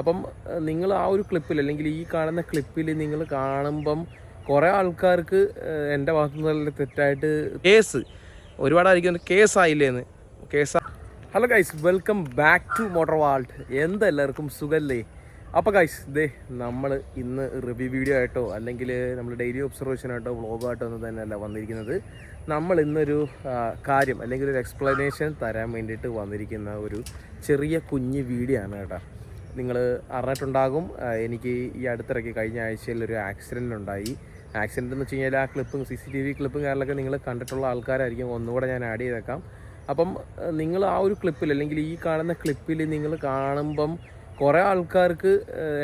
അപ്പം നിങ്ങൾ ആ ഒരു ക്ലിപ്പിൽ അല്ലെങ്കിൽ ഈ കാണുന്ന ക്ലിപ്പിൽ നിങ്ങൾ കാണുമ്പം കുറേ ആൾക്കാർക്ക് എന്റെ ഭാഗത്തു നിന്നുള്ള തെറ്റായിട്ട് കേസ് ഒരുപാടായിരിക്കും കേസായില്ലേന്ന് കേസാ hello guys welcome back to motor vault എന്തെല്ലാവർക്കും സുഖല്ലേ? അപ്പോൾ ഗൈസ് ദേ നമ്മൾ ഇന്ന് റിവ്യൂ വീഡിയോ ആയിട്ടോ അല്ലെങ്കിൽ നമ്മൾ ഡെയിലി ഒബ്സർവേഷൻ ആയിട്ടോ വ്ളോഗായിട്ടോ ഒന്നും തന്നെയല്ല വന്നിരിക്കുന്നത്. നമ്മൾ ഇന്നൊരു കാര്യം അല്ലെങ്കിൽ ഒരു എക്സ്പ്ലനേഷൻ തരാൻ വേണ്ടിയിട്ട് വന്നിരിക്കുന്ന ഒരു ചെറിയ കുഞ്ഞ് വീഡിയോ ആണ് കേട്ടോ. നിങ്ങൾ അറിഞ്ഞിട്ടുണ്ടാകും. എനിക്ക് ഈ അടുത്തിടയ്ക്ക് കഴിഞ്ഞ ആഴ്ചയിൽ ഒരു ആക്സിഡന്റ് ഉണ്ടായി. ആക്സിഡന്റ് എന്ന് വെച്ച് കഴിഞ്ഞാൽ ആ ക്ലിപ്പും സി സി ടി വി ക്ലിപ്പും കാര്യങ്ങളൊക്കെ നിങ്ങൾ കണ്ടിട്ടുള്ള ആൾക്കാരായിരിക്കും. ഒന്നുകൂടെ ഞാൻ ആഡ് ചെയ്തേക്കാം. അപ്പം നിങ്ങൾ ആ ഒരു ക്ലിപ്പിൽ അല്ലെങ്കിൽ ഈ കാണുന്ന ക്ലിപ്പിൽ നിങ്ങൾ കാണുമ്പം കുറേ ആൾക്കാർക്ക്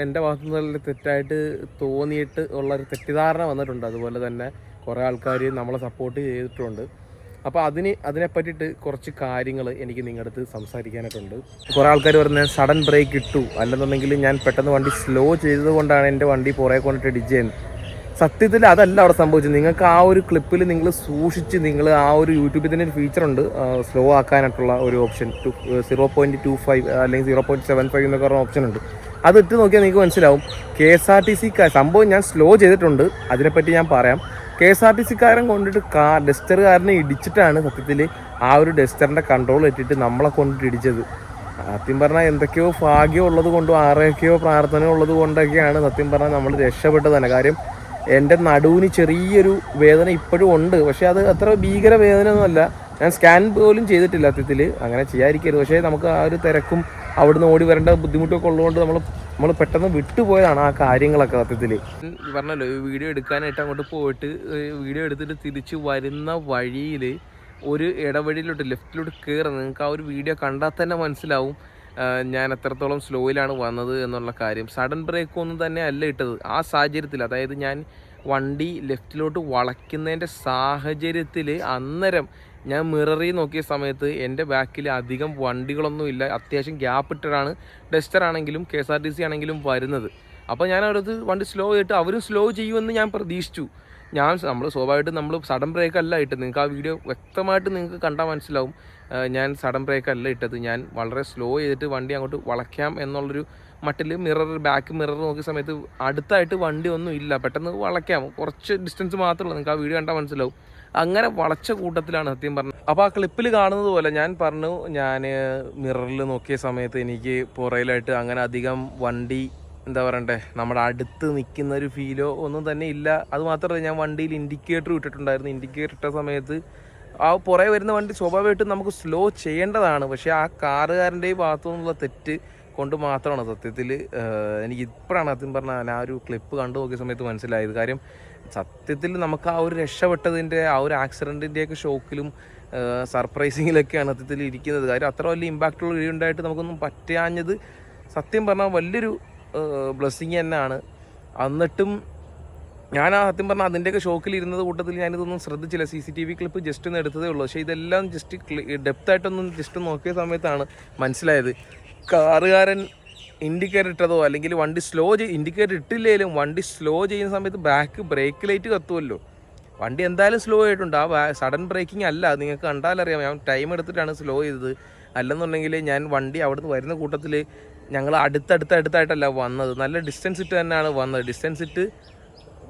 എന്റെ ഭാഗത്തു നിന്നുള്ള തെറ്റായിട്ട് തോന്നിയിട്ട് ഉള്ളൊരു തെറ്റിദ്ധാരണ വന്നിട്ടുണ്ട്. അതുപോലെ തന്നെ കുറേ ആൾക്കാർ നമ്മളെ സപ്പോർട്ട് ചെയ്തിട്ടുണ്ട്. അപ്പോൾ അതിന് അതിനെ പറ്റിയിട്ട് കുറച്ച് കാര്യങ്ങൾ എനിക്ക് നിങ്ങളുടെ അടുത്ത് സംസാരിക്കാനായിട്ടുണ്ട്. കുറേ ആൾക്കാർ പറഞ്ഞ സഡൻ ബ്രേക്ക് ഇട്ടു. അല്ലെന്നുണ്ടെങ്കിൽ ഞാൻ പെട്ടെന്ന് വണ്ടി സ്ലോ ചെയ്തത് കൊണ്ടാണ് എന്റെ വണ്ടി പുറകെ കൊണ്ടിട്ട് ഇടിച്ചതെന്ന് സത്യത്തിൽ അതല്ല അവിടെ സംഭവിച്ചത്. നിങ്ങൾക്ക് ആ ഒരു ക്ലിപ്പിൽ നിങ്ങൾ സൂക്ഷിച്ച് നിങ്ങൾ ആ ഒരു യൂട്യൂബിൽ തന്നെ ഒരു ഫീച്ചർ ഉണ്ട്. സ്ലോ ആക്കാനായിട്ടുള്ള ഒരു option two zero point two five അല്ലെങ്കിൽ സീറോ പോയിന്റ് സെവൻ ഫൈവ് എന്നൊക്കെ പറഞ്ഞ ഓപ്ഷൻ ഉണ്ട്. അത് ഇട്ട് നോക്കിയാൽ നിങ്ങൾക്ക് മനസ്സിലാവും. K S R T C സംഭവം ഞാൻ സ്ലോ ചെയ്തിട്ടുണ്ട്. അതിനെപ്പറ്റി ഞാൻ പറയാം. കെ എസ് ആർ ടി സിക്കാരൻ കൊണ്ടിട്ട് കാർ ഡസ്റ്ററുകാരനെ ഇടിച്ചിട്ടാണ് സത്യത്തിൽ ആ ഒരു ഡസ്റ്ററിന്റെ കൺട്രോൾ എത്തിയിട്ട് നമ്മളെ കൊണ്ടിട്ട് ഇടിച്ചത്. സത്യം പറഞ്ഞാൽ എന്തൊക്കെയോ ഭാഗ്യം ഉള്ളത് കൊണ്ടും ആരൊക്കെയോ പ്രാർത്ഥന ഉള്ളത് കൊണ്ടൊക്കെയാണ് സത്യം പറഞ്ഞാൽ നമ്മൾ രക്ഷപ്പെട്ടത് തന്നെ കാര്യം എന്റെ നടുവിന് ചെറിയൊരു വേദന ഇപ്പോഴും ഉണ്ട്. പക്ഷേ അത് അത്ര ഭീകര വേദന ഒന്നുമല്ല ഞാൻ സ്കാൻ പോലും ചെയ്തിട്ടില്ല സത്യത്തിൽ അങ്ങനെ ചെയ്യാതിരിക്കരുത്. പക്ഷേ നമുക്ക് ആ ഒരു തിരക്കും അവിടുന്ന് ഓടി വരേണ്ട ബുദ്ധിമുട്ടൊക്കെ ഉള്ളതുകൊണ്ട് നമ്മൾ നമ്മൾ പെട്ടെന്ന് വിട്ടുപോയതാണ് ആ കാര്യങ്ങളൊക്കെ സത്യത്തിൽ പറഞ്ഞല്ലോ ഈ വീഡിയോ എടുക്കാനായിട്ട് അങ്ങോട്ട് പോയിട്ട് വീഡിയോ എടുത്തിട്ട് തിരിച്ച് വരുന്ന വഴിയിൽ ഒരു ഇടവഴിയിലോട്ട് ലെഫ്റ്റിലോട്ട് കയറി നിങ്ങൾക്ക് ആ ഒരു വീഡിയോ കണ്ടാൽ തന്നെ മനസ്സിലാവും ഞാൻ എത്രത്തോളം സ്ലോയിലാണ് വന്നത് എന്നുള്ള കാര്യം. സഡൻ ബ്രേക്ക് ഒന്നും തന്നെ അല്ല ഇട്ടത്. ആ സാഹചര്യത്തിൽ അതായത് ഞാൻ വണ്ടി ലെഫ്റ്റിലോട്ട് വളയ്ക്കുന്നതിന്റെ സാഹചര്യത്തിൽ അന്നേരം ഞാൻ മിററിൽ നോക്കിയ സമയത്ത് എന്റെ ബാക്കിൽ അധികം വണ്ടികളൊന്നും ഇല്ല. അത്യാവശ്യം ഗ്യാപ്പ് ഇട്ടിട്ടാണ് ഡസ്റ്റർ ആണെങ്കിലും K S R T C ആണെങ്കിലും വരുന്നത്. അപ്പോൾ ഞാൻ അവരത് വണ്ടി സ്ലോ ചെയ്തിട്ട് അവരും സ്ലോ ചെയ്യുമെന്ന് ഞാൻ പ്രതീക്ഷിച്ചു. ഞാൻ നമ്മൾ സ്വാഭാവികമായിട്ടും നമ്മൾ സഡൻ ബ്രേക്ക് അല്ല ഇട്ടത്. നിങ്ങൾക്ക് ആ വീഡിയോ വ്യക്തമായിട്ട് നിങ്ങൾക്ക് കണ്ടാൽ മനസ്സിലാവും. ഞാൻ സഡൻ ബ്രേക്ക് അല്ല ഇട്ടത്. ഞാൻ വളരെ സ്ലോ ചെയ്തിട്ട് വണ്ടി അങ്ങോട്ട് വളയ്ക്കാം എന്നുള്ളൊരു മട്ടിൽ മിറർ ബാക്ക് മിറർ നോക്കിയ സമയത്ത് അടുത്തായിട്ട് വണ്ടി ഒന്നും ഇല്ല. പെട്ടെന്ന് വളയ്ക്കാം. കുറച്ച് ഡിസ്റ്റൻസ് മാത്രമേ ഉള്ളൂ. നിങ്ങൾക്ക് ആ വീഡിയോ കണ്ടാൽ മനസ്സിലാവും. അങ്ങനെ വളച്ച കൂട്ടത്തിലാണ് സത്യം പറഞ്ഞത് അപ്പോൾ ആ ക്ലിപ്പിൽ കാണുന്നത് പോലെ ഞാൻ പറഞ്ഞു ഞാൻ മിററിൽ നോക്കിയ സമയത്ത് എനിക്ക് പുറയിലായിട്ട് അങ്ങനെ അധികം വണ്ടി എന്താ പറയണ്ടേ നമ്മുടെ അടുത്ത് നിൽക്കുന്ന ഒരു ഫീലോ ഒന്നും തന്നെ ഇല്ല. അത് മാത്രമല്ല ഞാൻ വണ്ടിയിൽ ഇൻഡിക്കേറ്റർ ഇട്ടിട്ടുണ്ടായിരുന്നു. ഇൻഡിക്കേറ്റർ ഇട്ട സമയത്ത് ആ പുറകെ വരുന്ന വണ്ടി സ്വാഭാവികമായിട്ടും നമുക്ക് സ്ലോ ചെയ്യേണ്ടതാണ്. പക്ഷേ ആ കാറുകാരന്റെ ഭാഗത്തു നിന്നുള്ള തെറ്റ് കൊണ്ട് മാത്രമാണ് സത്യത്തിൽ എനിക്ക് ഇപ്പോഴാണ് സത്യം പറഞ്ഞാൽ ആ ഒരു ക്ലിപ്പ് കണ്ടു നോക്കിയ സമയത്ത് മനസ്സിലായത്. കാര്യം സത്യത്തിൽ നമുക്ക് ആ ഒരു രക്ഷപ്പെട്ടതിന്റെ ആ ഒരു ആക്സിഡന്റിന്റെയൊക്കെ ഷോക്കിലും സർപ്രൈസിങ്ങിലൊക്കെയാണ് സത്യത്തിൽ ഇരിക്കുന്നത്. കാര്യം അത്ര വലിയ ഇമ്പാക്റ്റുള്ള വീഡിയോ ഉണ്ടായിട്ട് നമുക്കൊന്നും പറ്റാഞ്ഞത് സത്യം പറഞ്ഞാൽ വലിയൊരു ബ്ലെസ്സിങ് തന്നെയാണ്. എന്നിട്ടും ഞാൻ ആ സത്യം പറഞ്ഞാൽ അതിന്റെയൊക്കെ ഷോക്കിൽ ഇരുന്നത് കൂട്ടത്തിൽ ഞാനിതൊന്നും ശ്രദ്ധിച്ചില്ല. C C T V clip just ഒന്ന് എടുത്തതേ ഉള്ളൂ. പക്ഷേ ഇതെല്ലാം ജസ്റ്റ് ഡെപ്ത് ആയിട്ടൊന്നും ജസ്റ്റ് നോക്കിയ സമയത്താണ് മനസ്സിലായത്. കാറുകാരൻ ഇൻഡിക്കേറ്റർ ഇട്ടതോ അല്ലെങ്കിൽ വണ്ടി സ്ലോ ചെയ്ത് ഇൻഡിക്കേറ്റർ ഇട്ടില്ലെങ്കിലും വണ്ടി സ്ലോ ചെയ്യുന്ന സമയത്ത് ബാക്ക് ബ്രേക്ക് ലൈറ്റ് കത്തുമല്ലോ വണ്ടി എന്തായാലും സ്ലോ ആയിട്ടുണ്ട്. ആ സഡൻ ബ്രേക്കിംഗ് അല്ല നിങ്ങൾക്ക് കണ്ടാലറിയാം ഞാൻ ടൈം എടുത്തിട്ടാണ് സ്ലോ ചെയ്തത്. അല്ലെന്നുണ്ടെങ്കിൽ ഞാൻ വണ്ടി അവിടുന്ന് വരുന്ന കൂട്ടത്തിൽ ഞങ്ങൾ അടുത്തടുത്ത് അടുത്തായിട്ടല്ല വന്നത്. നല്ല ഡിസ്റ്റൻസ് ഇട്ട് തന്നെയാണ് വന്നത്. ഡിസ്റ്റൻസ് ഇട്ട്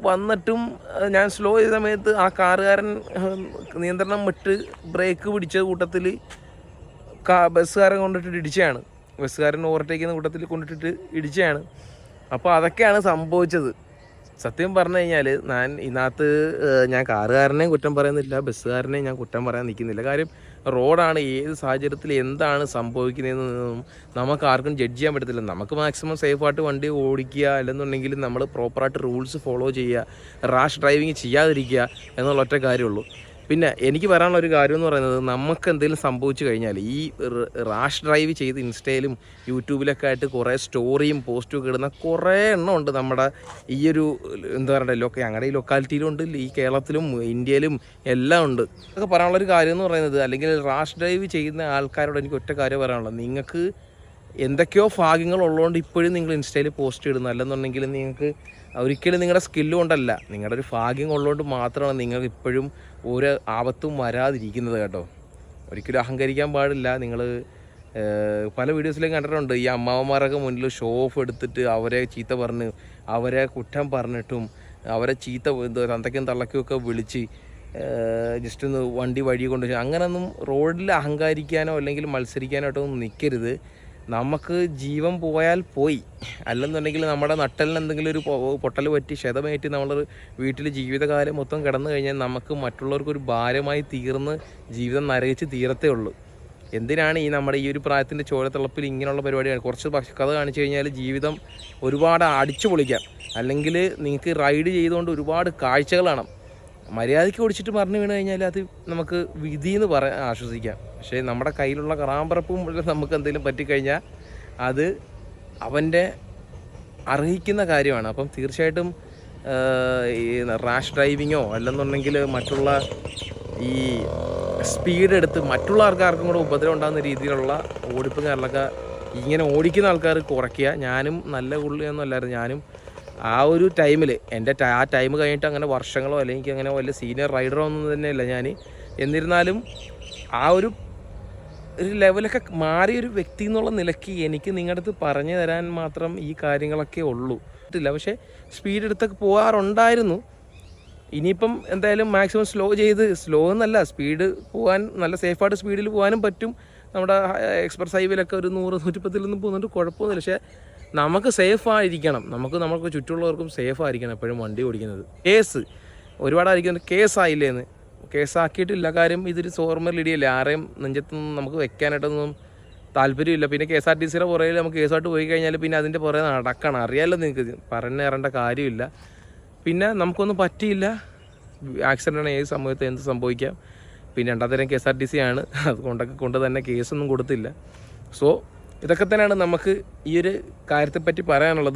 വന്നിട്ടും ഞാൻ സ്ലോ ചെയ്ത സമയത്ത് ആ കാറുകാരൻ നിയന്ത്രണം വിട്ട് ബ്രേക്ക് പിടിച്ച കൂട്ടത്തിൽ ബസ്സുകാരൻ കൊണ്ടിട്ട് ഇടിച്ചതാണ് ബസ്സുകാരൻ ഓവർടേക്ക് ചെയ്യുന്ന കൂട്ടത്തിൽ കൊണ്ടിട്ടിട്ട് ഇടിച്ചതാണ് അപ്പോൾ അതൊക്കെയാണ് സംഭവിച്ചത്. സത്യം പറഞ്ഞു കഴിഞ്ഞാൽ ഞാൻ ഇതിനകത്ത് ഞാൻ കാറുകാരനെയും കുറ്റം പറയുന്നില്ല ബസ്സുകാരനെയും ഞാൻ കുറ്റം പറയാൻ നിൽക്കുന്നില്ല. കാര്യം റോഡാണ് ഏത് സാഹചര്യത്തിൽ എന്താണ് സംഭവിക്കുന്നതെന്നൊന്നും നമുക്ക് ആർക്കും ജഡ്ജ് ചെയ്യാൻ പറ്റത്തില്ല. നമുക്ക് മാക്സിമം സേഫായിട്ട് വണ്ടി ഓടിക്കുക അല്ലെന്നുണ്ടെങ്കിൽ നമ്മൾ പ്രോപ്പറായിട്ട് റൂൾസ് ഫോളോ ചെയ്യുക റാഷ് ഡ്രൈവിങ് ചെയ്യാതിരിക്കുക എന്നുള്ള ഒറ്റ കാര്യമുള്ളൂ. പിന്നെ എനിക്ക് പറയാനുള്ള ഒരു കാര്യം എന്ന് പറയുന്നത് നമുക്ക് എന്തെങ്കിലും സംഭവിച്ചു കഴിഞ്ഞാൽ ഈ റാഷ് ഡ്രൈവ് ചെയ്ത് ഇൻസ്റ്റയിലും യൂട്യൂബിലൊക്കെ ആയിട്ട് കുറേ സ്റ്റോറിയും പോസ്റ്റും ഒക്കെ ഇടുന്ന കുറേ എണ്ണം ഉണ്ട് നമ്മുടെ ഈ ഒരു എന്താ പറയുക ലൊക്ക ഞങ്ങളുടെ ഈ ലൊക്കാലിറ്റിയിലും ഉണ്ട് ഈ കേരളത്തിലും ഇന്ത്യയിലും എല്ലാം ഉണ്ട്. അതൊക്കെ പറയാനുള്ള ഒരു കാര്യം എന്ന് പറയുന്നത് അല്ലെങ്കിൽ റാഷ് ഡ്രൈവ് ചെയ്യുന്ന ആൾക്കാരോട് എനിക്ക് ഒറ്റ കാര്യം പറയാനുള്ളത്. നിങ്ങൾക്ക് എന്തൊക്കെയോ ഭാഗ്യങ്ങൾ ഉള്ളതുകൊണ്ട് ഇപ്പോഴും നിങ്ങൾ ഇൻസ്റ്റയിൽ പോസ്റ്റ് ഇടുന്നു. അല്ലെന്നുണ്ടെങ്കിൽ നിങ്ങൾക്ക് ഒരിക്കലും നിങ്ങളുടെ സ്കില്ല് കൊണ്ടല്ല. നിങ്ങളുടെ ഒരു ഭാഗ്യം ഉള്ളതുകൊണ്ട് മാത്രമാണ് നിങ്ങൾക്ക് ഇപ്പോഴും ഒരു ആപത്തും വരാതിരിക്കുന്നത് കേട്ടോ. ഒരിക്കലും അഹങ്കരിക്കാൻ പാടില്ല. നിങ്ങൾ പല വീഡിയോസിലും കണ്ടിട്ടുണ്ട്. ഈ അമ്മാവന്മാരൊക്കെ മുന്നിൽ ഷോ ഓഫ് എടുത്തിട്ട് അവരെ ചീത്ത പറഞ്ഞ് അവരെ കുറ്റം പറഞ്ഞിട്ടും അവരെ ചീത്ത തന്തയ്ക്കും തള്ളയ്ക്കും ഒക്കെ വിളിച്ച് ജസ്റ്റ് ഒന്ന് വണ്ടി വഴി കൊണ്ടുവരും അങ്ങനെയൊന്നും റോഡിൽ അഹങ്കാരിക്കാനോ അല്ലെങ്കിൽ മത്സരിക്കാനോ നിൽക്കരുത് നമുക്ക് ജീവൻ പോയാൽ പോയി. അല്ലെന്നുണ്ടെങ്കിൽ നമ്മുടെ നട്ടലിന് എന്തെങ്കിലും ഒരു പൊട്ടൽ പറ്റി ക്ഷതമേറ്റ് നമ്മൾ വീട്ടിൽ ജീവിതകാലം മൊത്തം കിടന്നു കഴിഞ്ഞാൽ നമുക്ക് മറ്റുള്ളവർക്കൊരു ഭാരമായി തീർന്ന് ജീവിതം നരകിച്ച് തീരത്തേ ഉള്ളൂ. എന്തിനാണ് ഈ നമ്മുടെ ഈ ഒരു പ്രായത്തിന്റെ ചോരത്തിളപ്പിൽ ഇങ്ങനെയുള്ള പരിപാടിയാണ്? കുറച്ച് കഥ കാണിച്ചു കഴിഞ്ഞാൽ ജീവിതം ഒരുപാട് അടിച്ചു പൊളിക്കാം അല്ലെങ്കിൽ നിങ്ങൾക്ക് റൈഡ് ചെയ്തുകൊണ്ട് ഒരുപാട് കാഴ്ചകളാണ്. മര്യാദയ്ക്ക് ഓടിച്ചിട്ട് മറിഞ്ഞു വീണ് കഴിഞ്ഞാൽ അത് നമുക്ക് വിധി എന്ന് പറയാൻ ആശ്വസിക്കാം. പക്ഷേ നമ്മുടെ കയ്യിലുള്ള കറാമ്പറപ്പും നമുക്ക് എന്തെങ്കിലും പറ്റിക്കഴിഞ്ഞാൽ അത് അവന്റെ അർഹിക്കുന്ന കാര്യമാണ്. അപ്പം തീർച്ചയായിട്ടും ഈ റാഷ് ഡ്രൈവിങ്ങോ അല്ലെന്നുണ്ടെങ്കിൽ മറ്റുള്ള ഈ സ്പീഡ് എടുത്ത് മറ്റുള്ള ആൾക്കാർക്കും കൂടെ ഉപദ്രവം ഉണ്ടാകുന്ന രീതിയിലുള്ള ഓടിപ്പ് കാരണമൊക്കെ ഇങ്ങനെ ഓടിക്കുന്ന ആൾക്കാർ കുറയ്ക്കുക. ഞാനും നല്ല പുള്ളിയൊന്നും അല്ലായിരുന്നു. ഞാനും ആ ഒരു ടൈമിൽ എന്റെ ആ ടൈം കഴിഞ്ഞിട്ട് അങ്ങനെ വർഷങ്ങളോ അല്ലെങ്കിൽ അങ്ങനെ വലിയ സീനിയർ റൈഡറോ ഒന്നും തന്നെയല്ല ഞാൻ എന്നിരുന്നാലും ആ ഒരു ഒരു ലെവലൊക്കെ മാറിയൊരു വ്യക്തി എന്നുള്ള നിലയ്ക്ക് എനിക്ക് നിങ്ങളുടെ അടുത്ത് പറഞ്ഞു തരാൻ മാത്രം ഈ കാര്യങ്ങളൊക്കെ ഉള്ളൂ. ഇല്ല പക്ഷേ സ്പീഡ് എടുത്തൊക്കെ പോകാറുണ്ടായിരുന്നു. ഇനിയിപ്പം എന്തായാലും മാക്സിമം സ്ലോ ചെയ്ത് സ്ലോ എന്നല്ല സ്പീഡ് പോകാൻ നല്ല സേഫായിട്ട് സ്പീഡിൽ പോകാനും പറ്റും. നമ്മുടെ എക്സ്പ്രസ് ഹൈവേയിലൊക്കെ ഒരു നൂറ് നൂറ്റിപ്പത്തിലൊന്നും പോകുന്നുണ്ട് കുഴപ്പമൊന്നുമില്ല. പക്ഷേ നമുക്ക് സേഫ് ആയിരിക്കണം നമുക്ക് നമുക്ക് ചുറ്റുമുള്ളവർക്കും സേഫ് ആയിരിക്കണം എപ്പോഴും വണ്ടി ഓടിക്കുന്നത്. കേസ്. ഒരുപാടായിരിക്കും കേസായില്ലേന്ന്. കേസാക്കിയിട്ടില്ല കാര്യം ഇതൊരു സോർമലിടിയല്ലേ ആരെയും നെഞ്ചത്തൊന്നും നമുക്ക് വെക്കാനായിട്ടൊന്നും താല്പര്യമില്ല. പിന്നെ കെ എസ് ആർ ടി സിയുടെ പുറകിൽ നമുക്ക് കേസായിട്ട് പോയി കഴിഞ്ഞാൽ പിന്നെ അതിന്റെ പുറകെ നടക്കണം. അറിയാമല്ലോ നിങ്ങൾക്ക് പറഞ്ഞേറേണ്ട കാര്യമില്ല. പിന്നെ നമുക്കൊന്നും പറ്റിയില്ല. ആക്സിഡന്റാണ് ഏത് സമയത്ത് എന്ത് സംഭവിക്കാം. പിന്നെ രണ്ടാം തരം K S R T C ആണ്. അതുകൊണ്ടൊക്കെ കൊണ്ട് തന്നെ കേസൊന്നും കൊടുത്തില്ല. സോ ഇതൊക്കെ തന്നെയാണ് നമുക്ക് ഈ ഒരു കാര്യത്തെപ്പറ്റി പറയാനുള്ളത്.